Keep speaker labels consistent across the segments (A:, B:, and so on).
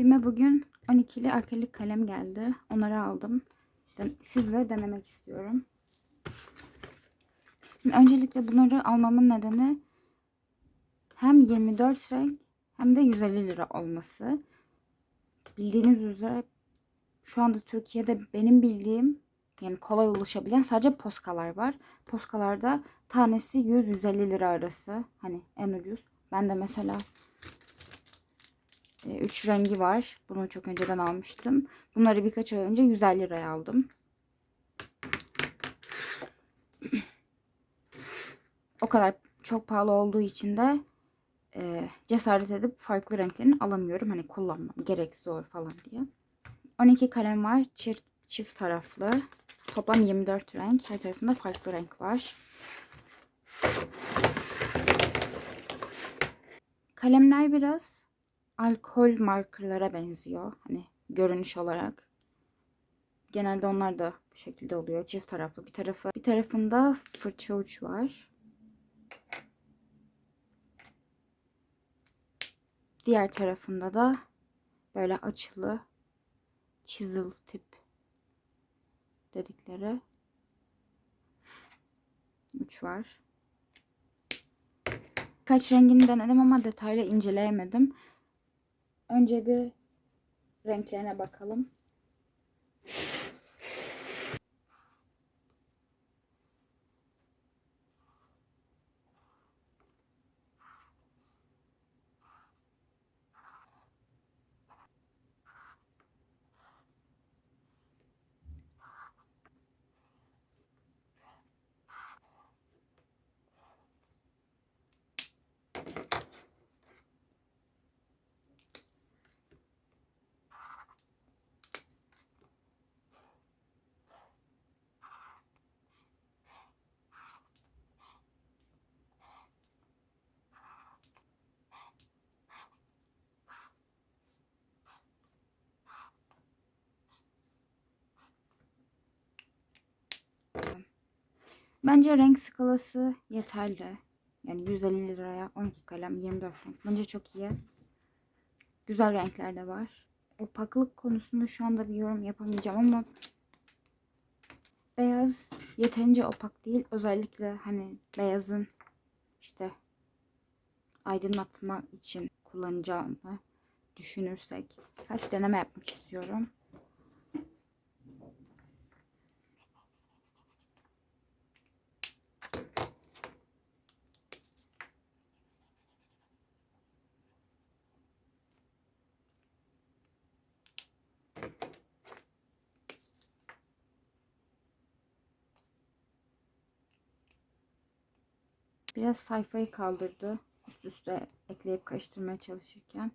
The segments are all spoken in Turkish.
A: Bime bugün 12'li akrilik kalem geldi. Onları aldım. Sizle denemek istiyorum. Şimdi öncelikle bunları almamın nedeni hem 24 renk hem de 150 lira olması. Bildiğiniz üzere şu anda Türkiye'de benim bildiğim yani kolay ulaşabilen sadece poskalar var. Poskalarda tanesi 100-150 lira arası. Hani en ucuz. Ben de mesela 3 rengi var. Bunu çok önceden almıştım. Bunları birkaç ay önce 150 liraya aldım. O kadar çok pahalı olduğu için de e, cesaret edip farklı renklerini alamıyorum. Hani kullanmam gereksiz olur falan diye. 12 kalem var. Çift, çift taraflı. Toplam 24 renk. Her tarafında farklı renk var. Kalemler biraz alkol markerlara benziyor. Hani görünüş olarak. Genelde onlar da bu şekilde oluyor. Çift taraflı bir tarafı. Bir tarafında fırça uç var. Diğer tarafında da böyle açılı chisel tip dedikleri uç var. Kaç rengini denedim ama detaylı inceleyemedim. Önce bir renklerine bakalım. Bence renk skalası yeterli. Yani 150 liraya 12 kalem 24 renk. Bence çok iyi. Güzel renkler de var. Opaklık konusunda şu anda bir yorum yapamayacağım ama beyaz yeterince opak değil. Özellikle hani beyazın işte aydınlatma için kullanacağımı düşünürsek kaç deneme yapmak istiyorum. Biraz sayfayı kaldırdı. Üst üste ekleyip karıştırmaya çalışırken.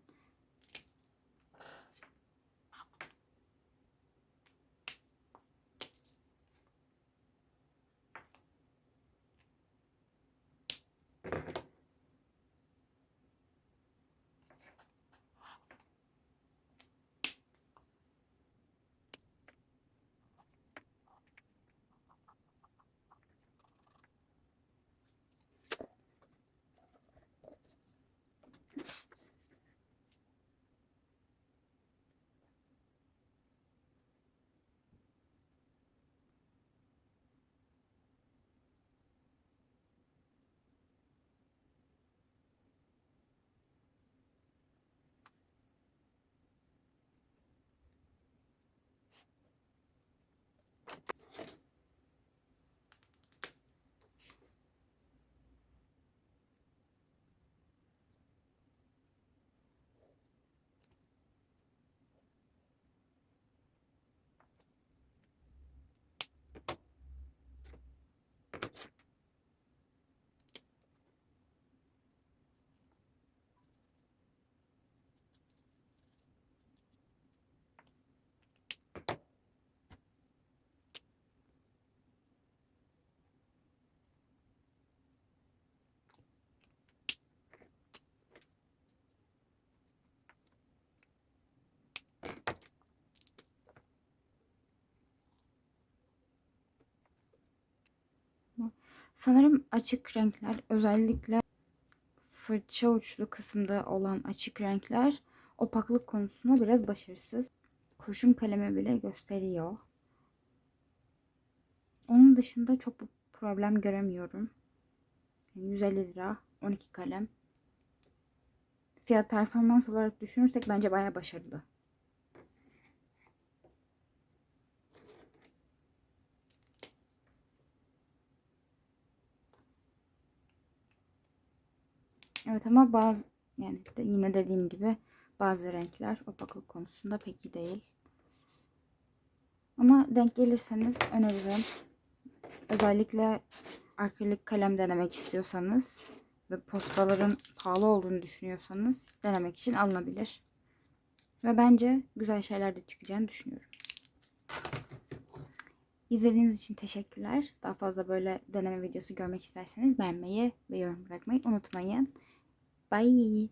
A: Sanırım açık renkler özellikle fırça uçlu kısımda olan açık renkler opaklık konusunda biraz başarısız. Kurşun kalemi bile gösteriyor. Onun dışında çok problem göremiyorum. 150 lira 12 kalem. Fiyat performans olarak düşünürsek bence bayağı başarılı. Evet ama bazı yani de yine dediğim gibi bazı renkler opaklık konusunda pek iyi değil. Ama denk gelirseniz öneririm. Özellikle akrilik kalem denemek istiyorsanız ve postaların pahalı olduğunu düşünüyorsanız denemek için alınabilir. Ve bence güzel şeyler de çıkacağını düşünüyorum. İzlediğiniz için teşekkürler. Daha fazla böyle deneme videosu görmek isterseniz beğenmeyi ve yorum bırakmayı unutmayın. 怀疑